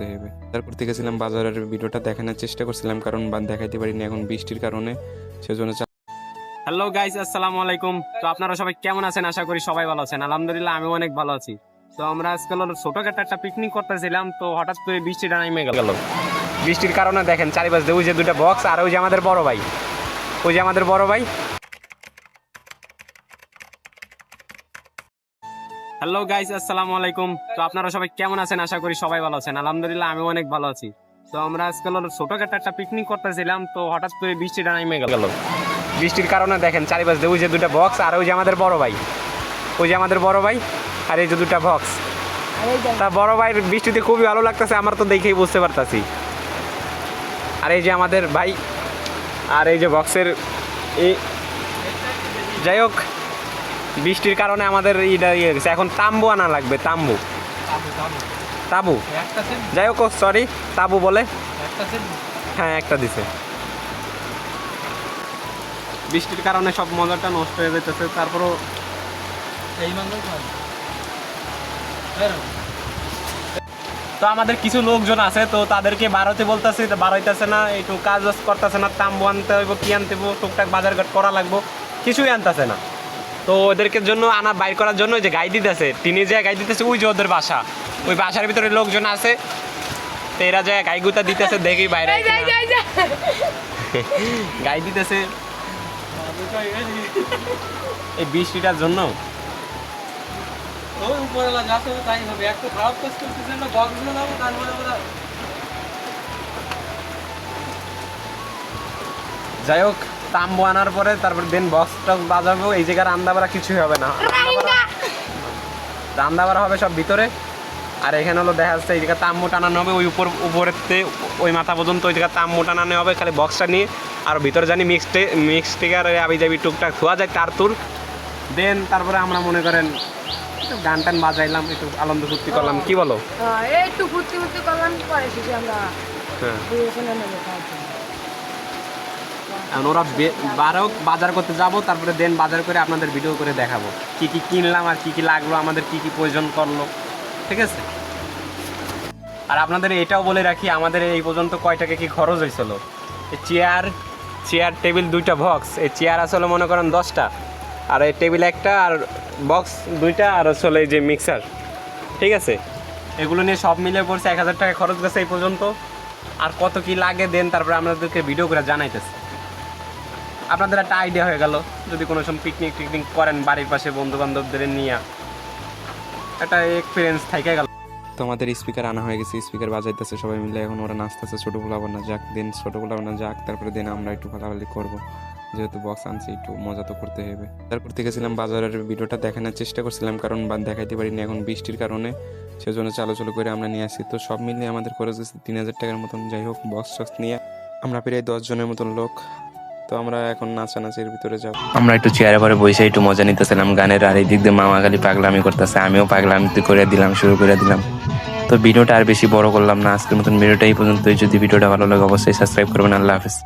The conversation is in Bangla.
করতে হবে। তারপর থেকে ছিলাম বাজারের ভিডিওটা দেখানোর চেষ্টা করছিলাম, কারণ দেখাইতে পারিনি এখন বৃষ্টির কারণে, সেজন্য হ্যালো গাইস আসসালামু আলাইকুম। তো আপনারা সবাই কেমন আছেন? আশা করি সবাই ভালো আছেন। আলহামদুলিল্লাহ আমি অনেক ভালো আছি। তো আমরা আজকাল ছোটখাটো একটা পিকনিক করতেছিলাম, তো হঠাৎ করে বৃষ্টিটা নেমে গেল। বৃষ্টির কারণে দেখেন, চারিপাশে ওই যে দুটো বক্স আর ওই যে আমাদের বড় ভাই। ওই যে আমাদের বড় ভাই হ্যালো গাইস আসসালামু আলাইকুম। তো আপনারা সবাই কেমন আছেন? আশা করি সবাই ভালো আছেন। আলহামদুলিল্লাহ, আমি অনেক ভালো আছি। তো আমরা আজকাল ছোটখাটো একটা পিকনিক করতেছিলাম। তো হঠাৎ করে বৃষ্টিটা নেমে গেল। বৃষ্টির কারণে দেখেন, চারিপাশে ওই যে দুটো বক্স আর ওই যে আমাদের বড় ভাই। ওই যে আমাদের বড় ভাই আর এই যে দুটো বক্স তা বড় ভাইয়ের বৃষ্টিতে খুবই ভালো লাগতেছে, আমার তো দেখেই বুঝতে পারতাছি। আর এই যে আমাদের ভাই আর এই যে বক্সের এই যাই হোক বৃষ্টির কারণে আমাদের ইটা ইয়ে গেছে এখন তাম্বু আনা লাগবে তাম্বু। তাবু। যাই হোক সরি তাবু বলে। হ্যাঁ একটা দিছে। বৃষ্টির কারণে সব মজাটা নষ্ট হয়ে যেতেছে তারপরও তো আমাদের কিছু লোকজন আছে তো তাদেরকে বাড়াতে বলতেছে বাড়াইতেছে না একটু কাজ বাজ করতেছে না তাম্বু আনতে হইব কি আনতে হইব টুকটাক বাজার ঘাট করা লাগবো। কিছুই আনতেছে না। তো ওদেরকে জন্য আনা বাইর করার জন্য যে গাই দিতেছে টিনে যে গাই দিতেছে ওই যে ওদের বাসা। ওই বাসার ভিতরে লোকজন আছে তো এরা যায় গাই গুতা দিতেছে দেখি বাইরে গাই দিতেছে। এই বৃষ্টিটার জন্য? যা যাই হোক তাম্বু আনার পরে তারপর দেন বক্স টক্স বাজাবো এই জায়গায় রান্না বাড়া কিছুই হবে না। রান্না বাড়া হবে সব ভিতরে। আর এখানে হলো দেখা যাচ্ছে এই জায়গায় তাম্বু টানানো হবে ওই উপর উপরেতে ওই মাথা পর্যন্ত ওই জায়গায় তাম্বু টানানো হবে খালি বক্সটা নিয়ে। আর ভিতরে জানি মিক্সটে মিক্স টিকার আবি যাবি টুকটাক ধোয়া যায় তার তুর দেন তারপরে আমরা মনে করেন গান টান বাজাইলাম একটু আনন্দ ফুর্তি করলাম। কি বলো? হ্যাঁ, একটু ফুর্তি ফুর্তি করলাম পরে আমরা হ্যাঁ। এখন ওরা বারো বাজার করতে যাব, তারপরে দেন বাজার করে আপনাদের ভিডিও করে দেখাবো। কি কি কিনলাম আর কি কি লাগল, আমাদের কি কি প্রয়োজন করল ঠিক আছে? আর আপনাদের এটাও বলে রাখি, আমাদের এই পর্যন্ত কয় টাকা কি খরচ হয়েছিল? এই চেয়ার চেয়ার টেবিল দুইটা বক্স এই চেয়ার আসলে মনে করেন দশটা, আর এই টেবিল একটা আর বক্স দুইটা, আর আসলে এই যে মিক্সার ঠিক আছে? এগুলো নিয়ে সব মিলে পড়ছে এক হাজার টাকা খরচ গেছে এই পর্যন্ত। আর কত কি লাগে দেন, তারপরে আপনাদেরকে ভিডিও করে জানাইতেছে। আপনাদের একটা আইডিয়া হয়ে গেল, যদি কোনো সময় পিকনিক টিকনিক করেন বাড়ির পাশে বন্ধু বান্ধবদের নিয়ে। একটা এক্সপিরিয়েন্স থেকে গেল। তো আমাদের স্পিকার আনা হয়ে গেছে স্পিকার বাজাইতেছে সবাই মিলে, এখন ওরা নাচতেছে, ছোটো পোলাবো না যাক, দিন ছোটো পোলাবো না যাক, তারপরে দিন আমরা একটু ফালাফালি করব। যেহেতু বক্স আনছি, একটু মজা তো করতে হবে। তারপর থেকে ছিলাম বাজারের ভিডিওটা দেখানোর চেষ্টা করছিলাম, কারণ বা দেখাইতে পারিনি এখন বৃষ্টির কারণে। সেজন্য চালু চালু করে আমরা নিয়ে আসি তো সব মিলিয়ে আমাদের খরচ গেছে তিন হাজার টাকার মতন। যাই হোক বক্স টক্স নিয়ে আমরা প্রায় দশ জনের মতন লোক। তো আমরা এখন নাচানাচির ভিতরে যাব। আমরা একটু চেয়ারে পরে বসে একটু মজা নিতেছিলাম, গানের আর এই দিক দিয়ে মামা খালি পাগলামি করতেছে, আমিও পাগলামি করে দিলাম, শুরু করে দিলাম। তো ভিডিওটা আর বেশি বড় করলাম না, আজকের মতন ভিডিওটা এই পর্যন্তই। যদি ভিডিওটা ভালো লাগে অবশ্যই সাবস্ক্রাইব করবেন, আল্লাহ হাফিজ।